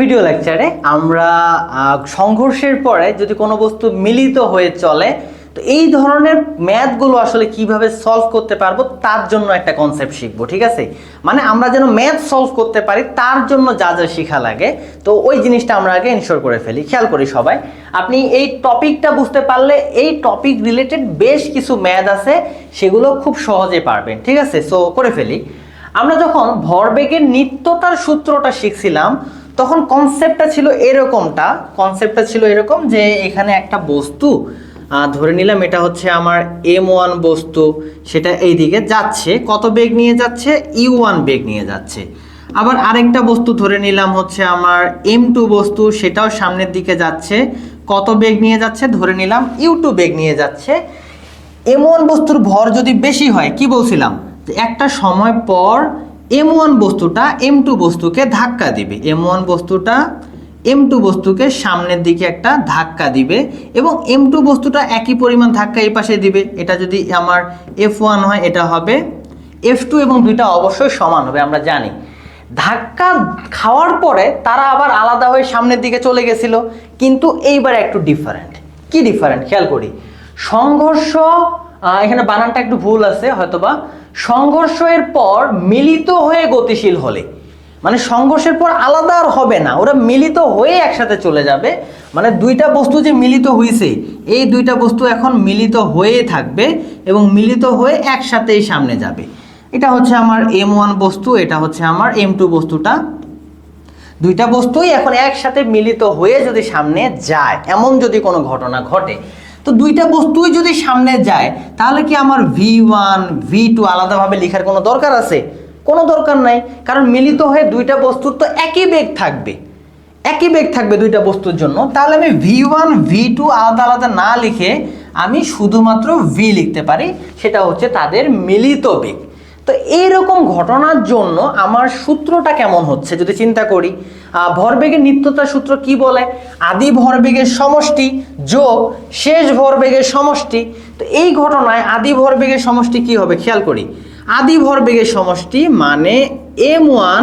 Video লেকচারে আমরা সংঘর্ষের পরে যদি কোনো বস্তু মিলিত হয়ে চলে, তো এই ধরনের ম্যাথগুলো আসলে কীভাবে সলভ করতে পারব তার জন্য একটা কনসেপ্ট শিখব, ঠিক আছে? মানে আমরা যেন ম্যাথ সলভ করতে পারি তার জন্য যা যা শেখা লাগে, তো ওই জিনিসটা আমরা আগে ইনশোর করে ফেলি। খেয়াল করি সবাই, আপনি এই টপিকটা বুঝতে পারলে এই টপিক রিলেটেড বেশ কিছু ম্যাথ আছে, সেগুলো খুব সহজে পারবেন, ঠিক আছে? সো করে ফেলি। আমরা যখন ভরবেগের নিত্যতার সূত্রটা শিখছিলাম তখন কনসেপ্টটা ছিল এরকমটা। কনসেপ্টটা ছিল এরকম যে এখানে একটা বস্তু ধরে নিলাম এটা হচ্ছে আমার এম ওয়ান বস্তু, সেটা এই দিকে যাচ্ছে। কত বেগ নিয়ে যাচ্ছে? ইউ ওয়ান বেগ নিয়ে যাচ্ছে। আবার আরেকটা বস্তু ধরে নিলাম হচ্ছে আমার এম টু বস্তু, সেটাও সামনের দিকে যাচ্ছে। কত বেগ নিয়ে যাচ্ছে? ধরে নিলাম ইউ টু বেগ নিয়ে যাচ্ছে। এম ওয়ান বস্তুর ভর যদি বেশি হয়, কি বলছিলাম? একটা সময় পর এম ওয়ান বস্তুটা এম টু বস্তুকে ধাক্কা দিবে। এম ওয়ান বস্তুটা এম টু বস্তুকে সামনের দিকে একটা ধাক্কা দিবে এবং এম টু বস্তুটা একই পরিমাণ ধাক্কা এই পাশে দিবে। এটা যদি আমার এফ ওয়ান হয়, এটা হবে এফ টু এবং দুইটা অবশ্যই সমান হবে, আমরা জানি। ধাক্কা খাওয়ার পরে তারা আবার আলাদা হয়ে সামনের দিকে চলে গেছিল, কিন্তু এইবার একটু ডিফারেন্ট কি ডিফারেন্ট খেয়াল করি। সংঘর্ষ এখানে বানানটা একটু ভুল আছে, হয়তোবা। সংঘর্ষের পর মিলিত হয়ে গতিশীল হলে। মানে সংঘর্ষের পর আলাদা আর হবে না, ওরা মিলিত হয়ে একসাথে চলে যাবে। মানে দুইটা বস্তু যে মিলিত হয়েছে এই দুইটা বস্তু এখন মিলিত হয়ে থাকবে এবং মিলিত হয়ে একসাথেই সামনে যাবে। এটা হচ্ছে আমার এম ওয়ান বস্তু, এটা হচ্ছে আমার এম টু বস্তুটা। দুইটা বস্তুই এখন একসাথে মিলিত হয়ে যদি সামনে যায়, এমন যদি কোনো ঘটনা ঘটে তো দুইটা বস্তুই যদি সামনে যায়, তাহলে কি আমার ভি ওয়ান ভি টু আলাদাভাবে লেখার কোনো দরকার আছে? কোনো দরকার নাই, কারণ মিলিত হয়ে দুইটা বস্তুর তো একই বেগ থাকবে। একই বেগ থাকবে দুইটা বস্তুর জন্য। তাহলে আমি ভি ওয়ান ভি টু আলাদা আলাদা না লিখে আমি শুধুমাত্র ভি লিখতে পারি, সেটা হচ্ছে তাদের মিলিত বেগ। তো এইরকম ঘটনার জন্য আমার সূত্রটা কেমন হচ্ছে, যদি চিন্তা করি? ভরবেগের নিত্যতার সূত্র কি বলে? আদি ভরবেগের সমষ্টি যোগ শেষ ভরবেগের সমষ্টি। তো এই ঘটনায় আদি ভরবেগের সমষ্টি কি হবে? খেয়াল করি। আদি ভরবেগের সমষ্টি মানে এম ওয়ান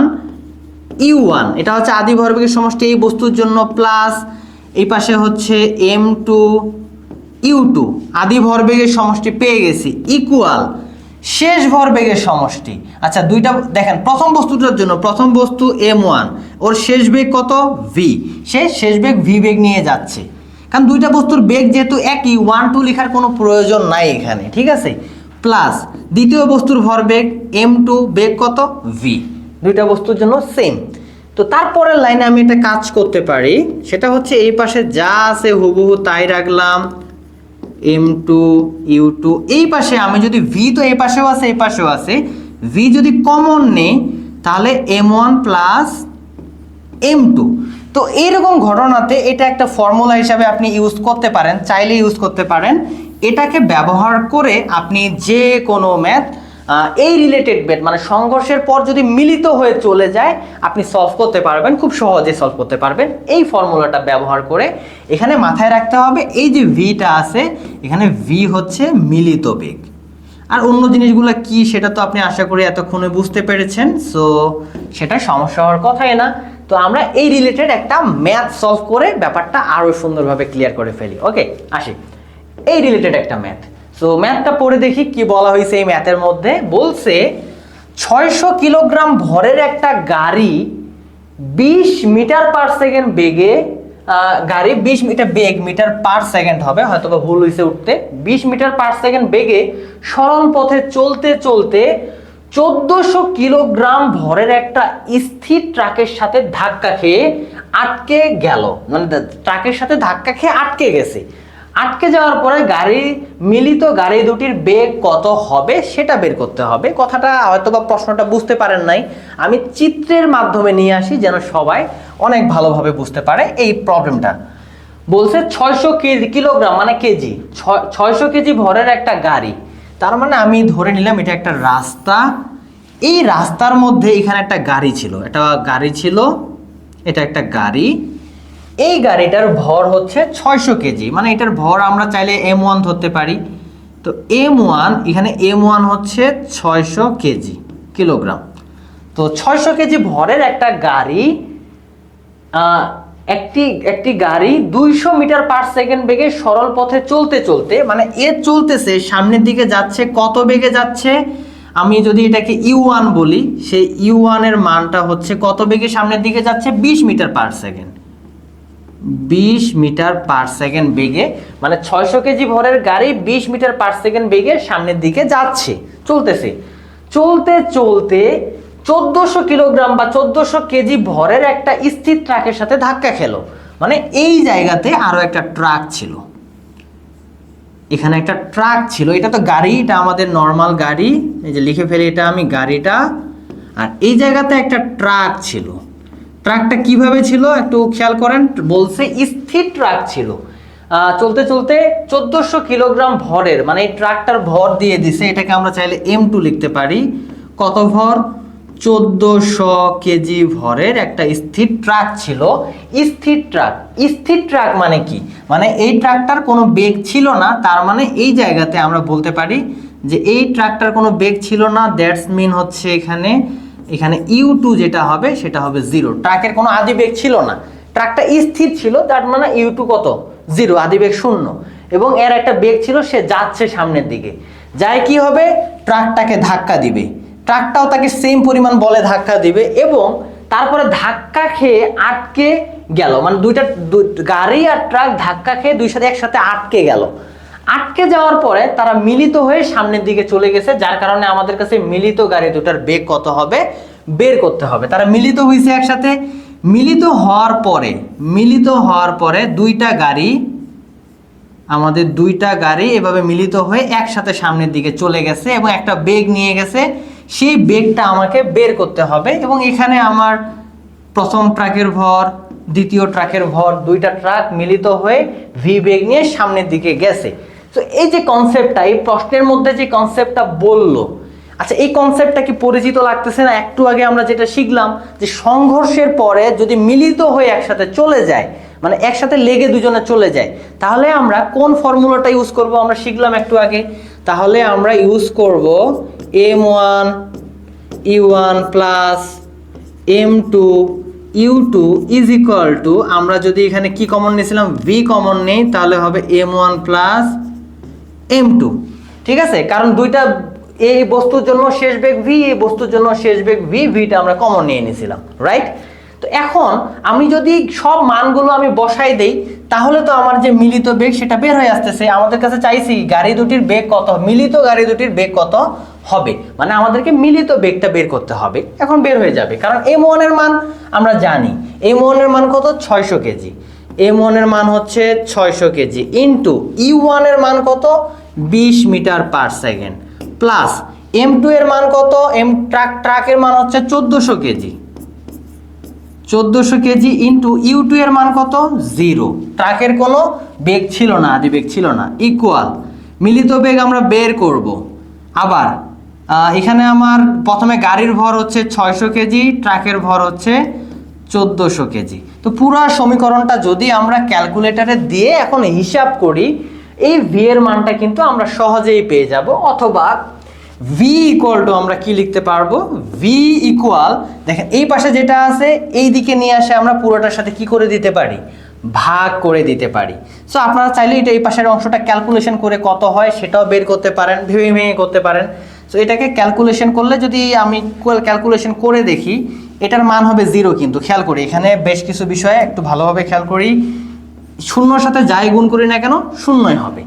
ইউ ওয়ান। এটা হচ্ছে আদি ভরবেগের সমষ্টি এই বস্তুর জন্য প্লাস এই পাশে হচ্ছে এম টু ইউ টু। আদি ভরবেগের সমষ্টি পেয়ে গেছি। ইকুয়াল শেষ ভরবেগের সমষ্টি। আচ্ছা দুইটা দেখেন, প্রথম বস্তুটার জন্য, প্রথম বস্তু এম ওয়ান ওর শেষ বেগ কত? ভি সে শেষ বেগ ভি বেগ নিয়ে যাচ্ছে। কারণ দুইটা বস্তুর বেগ যেহেতু একই ওয়ান টু লেখার কোনো প্রয়োজন নাই এখানে, ঠিক আছে? প্লাস দ্বিতীয় বস্তুর ভরবেগ এম টু বেগ কত? ভি দুইটা বস্তুর জন্য সেম তো তারপরের লাইনে আমি একটা কাজ করতে পারি, সেটা হচ্ছে এই পাশে যা আছে হুবহু তাই রাখলাম। এম টু ইউ টু এই পাশে আমি যদি ভি তো এই পাশেও আছে, এই পাশেও আছে। ভি যদি কমন নেই, তাহলে M one plus M two তো এইরকম ঘটনাতে এটা একটা ফর্মুলা হিসাবে আপনি ইউজ করতে পারেন, চাইলে ইউজ করতে পারেন। এটাকে ব্যবহার করে আপনি যে কোনো ম্যাথ এই রিলেটেড ম্যাথ মানে সংঘর্ষের পর যদি মিলিত হয়ে চলে যায়, আপনি সলভ করতে পারবেন, খুব সহজে সলভ করতে পারবেন। এই ফর্মুলাটা ব্যবহার করে এখানে মাথায় রাখতে হবে, এই যে ভিটা আছে, এখানে ভি হচ্ছে মিলিত বেগ। আর অন্য জিনিসগুলো কি, সেটা তো আপনি আশা করি এতক্ষণে বুঝতে পেরেছেন সো সেটা সমস্যা হওয়ার কথাই না। তো আমরা এই রিলেটেড একটা ম্যাথ সলভ করে ব্যাপারটা আরও সুন্দরভাবে ক্লিয়ার করে ফেলি। ওকে আসি। এই রিলেটেড একটা ম্যাথ সো ম্যাথটা পড়ে দেখি কি বলা হয়েছে এই ম্যাথের মধ্যে। বলছে, ছয়শো কিলোগ্রাম ভরের একটা গাড়ি বিশ মিটার পার সেকেন্ড বেগে গাড়ি বিশ মিটার বেগ, মিটার পার সেকেন্ড হবে হয়তো বা ভুল হয়েছে উঠতে। বিশ মিটার পার সেকেন্ড বেগে সরল পথে চলতে চলতে চোদ্দশো কিলোগ্রাম ভরের একটা স্থির ট্রাকের সাথে ধাক্কা খেয়ে আটকে গেল। মানে ট্রাকের সাথে ধাক্কা খেয়ে আটকে গেছে। আটকে যাওয়ার পরে গাড়ি, মিলিত গাড়ি দুটির বেগ কত হবে সেটা বের করতে হবে। কথাটা হয়তো বা প্রশ্নটা বুঝতে পারেন নাই। আমি চিত্রের মাধ্যমে নিয়ে আসি যেন সবাই অনেক ভালোভাবে বুঝতে পারে এই প্রবলেমটা। বলছে ছয়শো কেজি কিলোগ্রাম মানে কেজি। ছয়শো কেজি ভরের একটা গাড়ি। তার মানে আমি ধরে নিলাম এটা একটা রাস্তা। এই রাস্তার মধ্যে এখানে একটা গাড়ি ছিল। এটা গাড়ি ছিল, এটা একটা গাড়ি। এই গাড়িটার ভর হচ্ছে ছয়শো কেজি। মানে এটার ভর আমরা চাইলে এম ওয়ান ধরতে পারি। তো এম ওয়ান এখানে এম ওয়ান হচ্ছে ছয়শো কেজি, কিলোগ্রাম। তো ছয়শো কেজি ভরের একটা গাড়ি একটি একটি গাড়ি দুইশো মিটার পার সেকেন্ড বেগে সরল পথে চলতে চলতে মানে এ চলতেছে, সামনের দিকে যাচ্ছে, কত বেগে যাচ্ছে? আমি যদি এটাকে ইউ ওয়ান বলি, সেই ইউ ওয়ানের মানটা হচ্ছে কত বেগে সামনের দিকে যাচ্ছে? বিশ মিটার পার সেকেন্ড। বিশ মিটার পার সেকেন্ড বেগে মানে ছয়শো কেজি ভরের গাড়ি বিশ মিটার পার সেকেন্ড বেগে সামনের দিকে যাচ্ছে, চলতেছে। চলতে চলতে চোদ্দোশো কিলোগ্রাম বা চোদ্দোশো কেজি ভরের একটা স্থির ট্রাকের সাথে ধাক্কা খেলো। মানে এই জায়গাতে আরও একটা ট্রাক ছিল। এখানে একটা ট্রাক ছিল। এটা তো গাড়ি, এটা আমাদের নর্মাল গাড়ি। এই যে লিখে ফেলি এটা আমি গাড়িটা। আর এই জায়গাতে একটা ট্রাক ছিল। ট্রাকটা কীভাবে ছিল একটু খেয়াল করেন, বলছে। স্থির ট্রাক ছিল। চলতে চলতে চোদ্দোশো কিলোগ্রাম ভরের মানে এই ট্রাকটার ভর দিয়ে দিছে, এটাকে আমরা চাইলে এম টু লিখতে পারি, কত ভর? চোদ্দোশো কেজি ভরের একটা স্থির ট্রাক ছিল। স্থির ট্রাক স্থির ট্রাক মানে কি? মানে এই ট্রাকটার কোনো বেগ ছিল না, তার মানে এই জায়গাতে আমরা বলতে পারি যে এই ট্রাকটার কোনো বেগ ছিল না, দ্যাটস মিন হচ্ছে এখানে এখানে ইউ টু যেটা হবে, সেটা হবে জিরো ট্রাকের কোনো আদিবেগ ছিল না। ট্রাকটা স্থির ছিল, তার মানে ইউ টু কত? জিরো আদিবেগ শূন্য। এবং এর একটা বেগ ছিল, সে যাচ্ছে সামনের দিকে। যাই কি হবে? ট্রাকটাকে ধাক্কা দিবে। ট্রাকটাও তাকে সেম পরিমাণ বলে ধাক্কা দিবে এবং তারপরে ধাক্কা খেয়ে আটকে গেল। মানে দুইটা গাড়ি আর ট্রাক ধাক্কা খেয়ে দুই সাথে একসাথে আটকে গেল। আটকে যাওয়ার পরে তারা মিলিত হয়ে সামনের দিকে চলে গেছে, যার কারণে আমাদের কাছে মিলিত গাড়ি দুটার বেগ কত হবে বের করতে হবে। তারা মিলিত হয়েছে একসাথে। মিলিত হওয়ার পরে, মিলিত হওয়ার পরে দুইটা গাড়ি, আমাদের দুইটা গাড়ি এভাবে মিলিত হয়ে একসাথে সামনের দিকে চলে গেছে এবং একটা বেগ নিয়ে গেছে। সেই বেগটা আমাকে বের করতে হবে এবং এখানে আমার প্রথম ট্রাকের ভর, দ্বিতীয় ট্রাকের ভর, দুইটা ট্রাক মিলিত হয়ে ভি বেগ নিয়ে সামনের দিকে গেছে। তো এই যে কনসেপ্টটা এই প্রশ্নের মধ্যে যে কনসেপ্টটা বলল আচ্ছা এই কনসেপ্টটা কি পরিচিত লাগতেছে না? একটু আগে আমরা যেটা শিখলাম যে সংঘর্ষের পরে যদি মিলিত হয়ে একসাথে চলে যায় মানে একসাথে লেগে দুজনে চলে যায়, তাহলে আমরা কোন ফর্মুলাটা ইউজ করব? আমরা শিখলাম একটু আগে। তাহলে আমরা ইউজ করব M one U one plus M two U two is equal to আমরা যদি এখানে কি কমন নিয়েছিলাম? ভি কমন নেই, তাহলে হবে M one plus M two ঠিক আছে? কারণ দুইটা এই বস্তুর জন্য শেষ বেগ ভি এই বস্তুর জন্য শেষ বেগ ভি ভিটা আমরা কমন নিয়ে নিয়েছিলাম রাইট তো এখন আমি যদি সব মানগুলো আমি বসাই দেই, তাহলে তো আমার যে মিলিত বেগ সেটা বের হয়ে আসতেছে। আমাদের কাছে চাইছি গাড়ি দুটির বেগ কত, মিলিত গাড়ি দুটির বেগ কত হবে? মানে আমাদেরকে মিলিত বেগটা বের করতে হবে। এখন বের হয়ে যাবে। কারণ এম ওয়ানের মান আমরা জানি। এম ওয়ানের মান কত? ছয়শো কেজি। এম ওয়ানের মান হচ্ছে ছয়শো কেজি ইন্টু ইউ ওয়ানের মান কত? বিশ metre per second plus M two এর মান কত? এম ট্রাক ট্রাকের মান হচ্ছে চোদ্দোশো কেজি। চোদ্দোশো কেজি ইন্টু ইউ টু এর মান কত? জিরো ট্রাকের কোনো বেগ ছিল না, আদি বেগ ছিল না। ইকুয়াল মিলিত বেগ আমরা বের করব। আবার এখানে আমার প্রথমে গাড়ির ভর হচ্ছে ছয়শো কেজি ট্রাকের ভর হচ্ছে চোদ্দোশো কেজি। তো পুরো সমীকরণটা যদি আমরা ক্যালকুলেটরে দিয়ে এখন হিসাব করি, এই ভি এর মানটা কিন্তু আমরা সহজেই পেয়ে যাব। অথবা ভি ইকুয়াল টু আমরা কি লিখতে পারব? ভি ইকুয়াল দেখেন, এই পাশে যেটা আছে, এই দিকে নিয়ে আসে আমরা পুরোটার সাথে কি করে দিতে পারি? ভাগ করে দিতে পারি। সো আপনারা চাইলে এটা এই পাশের অংশটা ক্যালকুলেশন করে কত হয় সেটাও বের করতে পারেন ভেবে ভেঙে করতে পারেন। সো এটাকে ক্যালকুলেশন করলে যদি আমি ক্যালকুলেশন করে দেখি এটার মান হবে জিরো কিন্তু, খেয়াল করি। এখানে বেশ কিছু বিষয়ে একটু ভালোভাবে খেয়াল করি। শূন্যর সাথে যাই গুণ করি না কেন, শূন্যই হবে।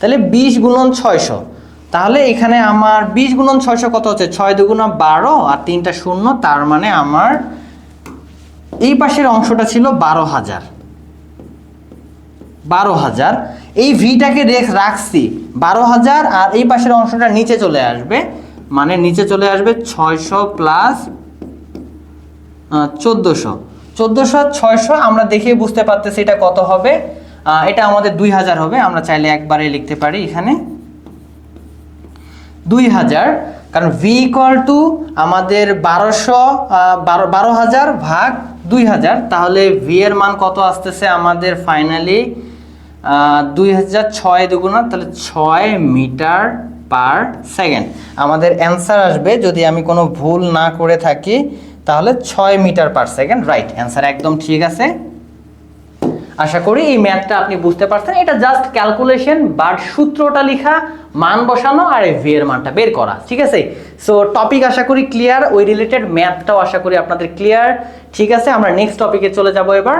তাহলে বিশ গুণন ছয়শো। তাহলে এখানে আমার বিশ গুণন ছয়শো কত হচ্ছে? ছয় দুগুণা বারো আর তিনটা শূন্য, তার মানে আমার এই পাশের অংশটা ছিল বারো হাজার। বারো হাজার। এই ভিটাকে রেখ রাখছি। বারো হাজার আর এই পাশের অংশটা নিচে চলে আসবে। মানে নিচে চলে আসবে ছয়শো প্লাস চোদ্দোশো। চোদ্দোশো, ছয়শো আমরা দেখে বুঝতে পারতেছি এটা কত হবে। এটা আমাদের দুই হাজার হবে, আমরা চাইলে একবারে লিখতে পারি এখানে। দুই হাজার, কারণ ভি ইকুয়াল টু আমাদের বারোশো বারো বারো হাজার ভাগ দুই হাজার, তাহলে ভি এর মান কত আসতেছে আমাদের ফাইনালি দুই হাজার ছয় দুগুণা, তাহলে ছয় মিটার পার সেকেন্ড। আমাদের অ্যান্সার আসবে, যদি আমি কোনো ভুল না করে থাকি তাহলে ছয় metre per second right answer একদম ঠিক আছে। আশা করি এই ম্যাথটা আপনি বুঝতে পারছেন। এটা জাস্ট ক্যালকুলেশন বাট সূত্রটা লেখা, মান বসানো আর এই ভি এর মানটা বের করা, ঠিক আছে? সো টপিক আশা করি ক্লিয়ার ওই রিলেটেড ম্যাথটাও আশা করি আপনাদের ক্লিয়ার ঠিক আছে? আমরা নেক্সট টপিকে চলে যাব এবার।